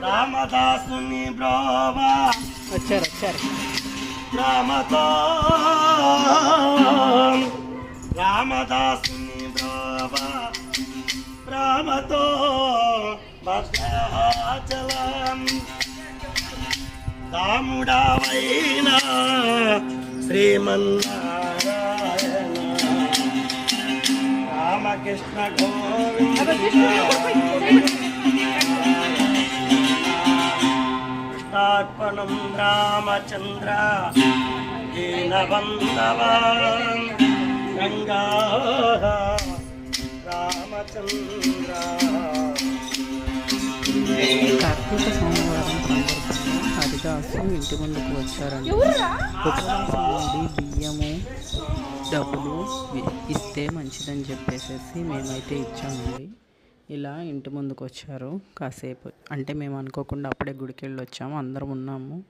రామదాసుని బ్రోవా. వచ్చారు వచ్చారు. రామతో రామదాసుని బ్రోవా. రామతో భద్రాచలం. రాముడవైన శ్రీమన్నారాయణ. రామకృష్ణ గోవింద. కృష్ణార్పణం రామచంద్ర. గంగా. రామచంద్ర. కార్తీక సోమవారం సందర్భంగా హరిదాసు ఇంటి ముందుకు వచ్చారండి ఉపవాసం బియ్యము డబ్బులు ఇస్తే మంచిదని చెప్పేసేసి మేమైతే ఇచ్చామండి. ఇలా ఇంటి ముందుకు వచ్చారు కాసేపు. అంటే మేము అనుకోకుండా అప్పుడే గుడికి వెళ్ళి వచ్చాము అందరం ఉన్నాము.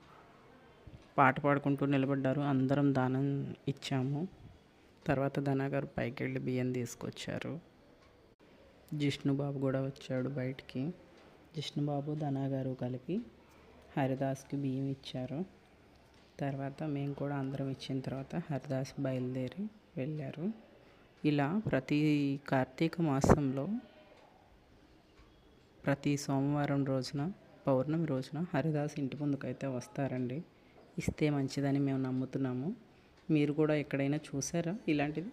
పాట పాడుకుంటూ నిలబడ్డారు. అందరం దానం ఇచ్చాము. తర్వాత ధనాగారు పైకి వెళ్ళి బియ్యం తీసుకొచ్చారు. జిష్ణుబాబు కూడా వచ్చాడు బయటికి. జిష్ణుబాబు ధనాగారు కలిపి హరిదాస్కి బియ్యం ఇచ్చారు. తర్వాత మేము కూడా అందరం ఇచ్చిన తర్వాత హరిదాస్ బయలుదేరి వెళ్ళారు. ఇలా ప్రతి కార్తీక మాసంలో ప్రతి సోమవారం రోజున పౌర్ణమి రోజున హరిదాస్ ఇంటి ముందుకైతే వస్తారండి. ఇస్తే మంచిదని మేము నమ్ముతున్నాము. మీరు కూడా ఎక్కడైనా చూసారా ఇలాంటిది?